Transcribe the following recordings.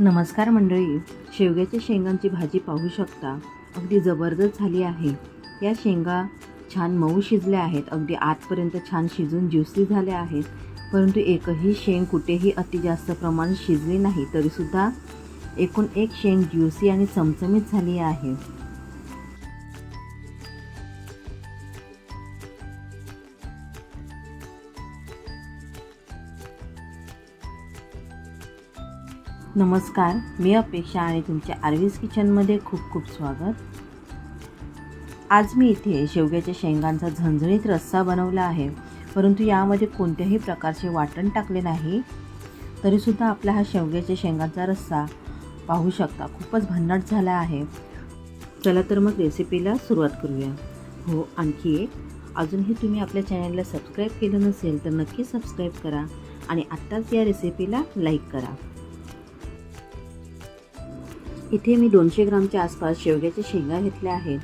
नमस्कार मंडळी शेवग्याच्या शेंगांची भाजी पाहू शकता. अगदी जबरदस्त झाली आहे. या शेंगा छान मऊ शिजल्या आहेत. अगदी आतपर्यंत छान शिजून ज्युसी झाल्या आहेत. परंतु एकही शेंग कुठेही अति जास्त प्रमाणात शिजली नाही तरीसुद्धा एकूण एक शेंग ज्युसी आणि चमचमीत झाली आहे. नमस्कार मी अपेक्षा आणि तुमच्या आरवीज किचनमध्ये खूप खूप स्वागत. आज मी इथे शेवग्याच्या शेंगांचा झणझणीत रस्सा बनवला आहे. परंतु यामध्ये कोणत्याही प्रकारचे वाटण टाकले नाही. तरीसुद्धा आपला हा शेवग्याच्या शेंगांचा रस्सा पाहू शकता खूपच भन्नाट झाला आहे. चला तर मग रेसिपीला सुरुवात करूया. हो आणखी एक. अजूनही तुम्ही आपल्या चॅनलला सबस्क्राईब केलं नसेल तर नक्की सबस्क्राईब करा आणि आत्ताच या रेसिपीला लाईक करा. इथे मी दोनशे ग्रामच्या आसपास शेवग्याच्या शेंगा घेतल्या आहेत.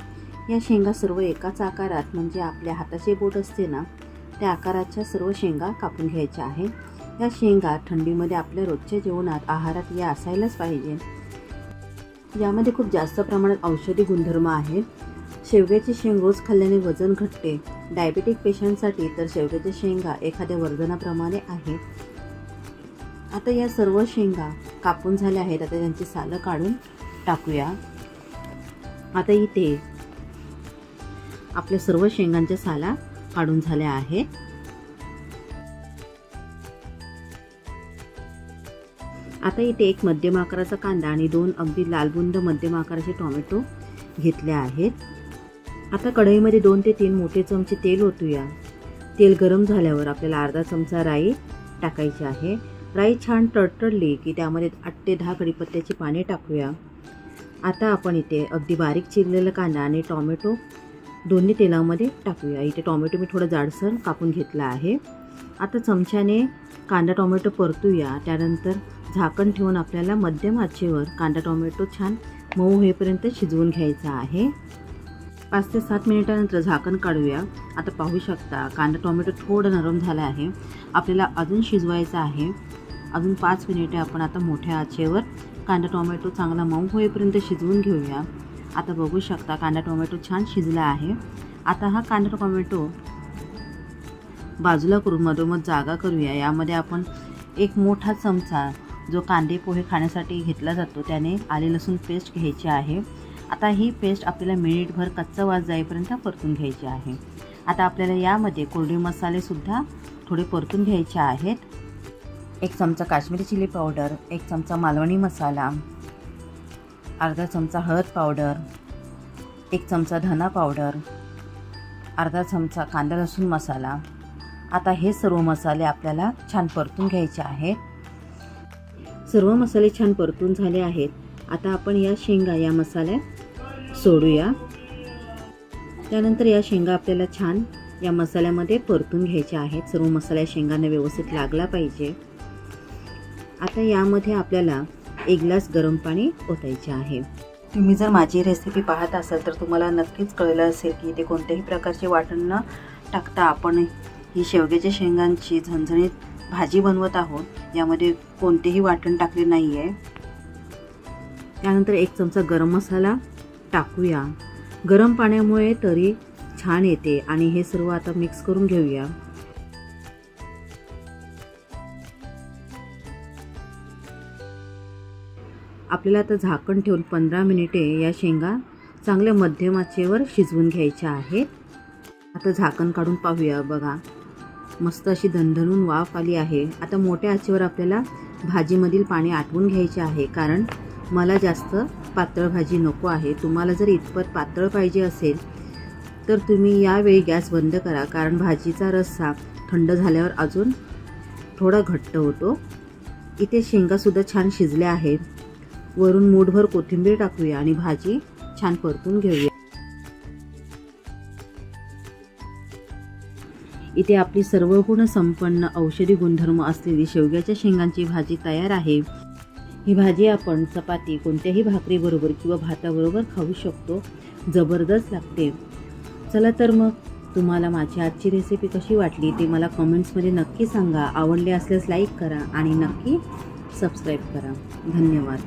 या शेंगा सर्व एकाच आकारात म्हणजे आपल्या हाताचे बोट असते ना त्या आकाराच्या सर्व शेंगा कापून घ्यायच्या आहेत या शेंगा थंडीमध्ये आपल्या रोजच्या जेवणात आहारात या असायलाच पाहिजे. यामध्ये खूप जास्त प्रमाणात औषधी गुणधर्म आहेत. शेवग्याची शेंग रोज खाल्ल्याने वजन घटते. डायबेटिक पेशंटसाठी तर शेवग्याच्या शेंगा एखाद्या वर्धनाप्रमाणे आहे आता या सर्व शेंगा कापून झाल्या आहेत. आता त्यांची सालं काढून टाकूया. आता इथे आपल्या सर्व शेंगांच्या साला काढून झाल्या आहेत. आता इथे एक मध्यम आकाराचा कांदा आणि दोन अगदी लालबुंद मध्यम आकाराचे टोमॅटो घेतले आहेत. आता कढईमध्ये दोन ते तीन मोठे चमचे तेल ओतूया. तेल गरम झाल्यावर आपल्याला अर्धा चमचा राई टाकायची आहे. राई छान तडतडली की त्यामध्ये आठ ते दहा कडीपत्त्याची पाने टाकूया. आता आपण इथे अगदी बारीक चिरलेला कांदा आणि टॉमॅटो दोन्ही तेलामध्ये टाकूया. इथे टॉमॅटो मी थोडं जाडसर कापून घेतला आहे. आता चमच्याने कांदा टॉमॅटो परतूया. त्यानंतर झाकण ठेवून आपल्याला मध्यम आचेवर कांदा टॉमॅटो छान मऊ होईपर्यंत शिजवून घ्यायचा आहे. पाच ते सात मिनिटानंतर झाकण काढूया. आता पाहू शकता कांदा टॉमॅटो थोडं नरम झाला आहे. आपल्याला अजून शिजवायचं आहे. अजून पाच मिनिटे आपण आता मोठ्या आचेवर कांदा टोमॅटो चांगला मऊ होईपर्यंत शिजवून घेऊया. आता बघू शकता कांदा टोमॅटो छान शिजला आहे. आता हा कांदा टोमॅटो बाजूला करून मधोमध जागा करूया. यामध्ये आपण एक मोठा चमचा जो कांदे पोहे खाण्यासाठी घेतला जातो त्याने आले लसूण पेस्ट घ्यायची आहे. आता ही पेस्ट आपल्याला मिनिटभर कच्चा वास जाईपर्यंत परतून घ्यायची आहे. आता आपल्याला यामध्ये कोरडे मसालेसुद्धा थोडे परतून घ्यायचे आहेत. एक चमचा काश्मीरी चिली पावडर एक चमचा मालवणी मसाला अर्धा चमचा हळद पावडर एक चमचा धना पावडर अर्धा चमचा कांदा लसूण मसाला. आता हे सर्व मसाले आपल्याला छान परतून घ्यायचे आहेत. सर्व मसाले छान परतून झाले आहेत. आता आपण या शेंगा या मसाल्यात सोडूया. त्यानंतर या शेंगा आपल्याला छान या मसाल्यामध्ये परतून घ्यायच्या आहेत. सर्व मसाल्या शेंगांना व्यवस्थित लागला पाहिजे. आता यामध्ये आपल्याला एक ग्लास गरम पाणी ओतायचे आहे. तुम्ही जर माझी रेसिपी पाहत असाल तर तुम्हाला नक्कीच कळलं असेल की इथे कोणत्याही प्रकारचे वाटण न टाकता आपण ही शेवग्याच्या शेंगांची झणझणीत भाजी बनवत आहोत. यामध्ये कोणतेही वाटण टाकले नाही आहे त्यानंतर एक चमचा गरम मसाला टाकूया. गरम पाण्यामुळे तरी छान येते आणि हे सर्व आता मिक्स करून घेऊया. आपल्याला आता झाकण ठेवून पंधरा मिनिटे या शेंगा चांगल्या मध्यम आचेवर शिजवून घ्यायच्या आहेत. आता झाकण काढून पाहूया बघा. मस्त अशी दणदणून वाफ आली आहे. आता मोठ्या आचेवर आपल्याला भाजीमधील पाणी आटवून घ्यायचे आहे. कारण मला जास्त पातळ भाजी नको आहे. तुम्हाला जर इतपत पातळ पाहिजे असेल तर तुम्ही यावेळी गॅस बंद करा. कारण भाजीचा रस्सा थंड झाल्यावर अजून थोडा घट्ट होतो. इथे शेंगासुद्धा छान शिजल्या आहेत. वरून मूठभर कोथिंबीर टाकूया आणि भाजी छान परतून घेऊया. इथे आपली सर्व गुण संपन्न औषधी गुणधर्म असलेली शेवग्याच्या शेंगांची भाजी तयार आहे. ही भाजी आपण चपाती कोणत्याही भाकरीबरोबर किंवा भाताबरोबर खाऊ शकतो. जबरदस्त लागते. चला तर मग तुम्हाला माझी आजची रेसिपी कशी वाटली ते मला कमेंट्समध्ये नक्की सांगा. आवडले असल्यास लाईक करा आणि नक्की सबस्क्राईब करा. धन्यवाद.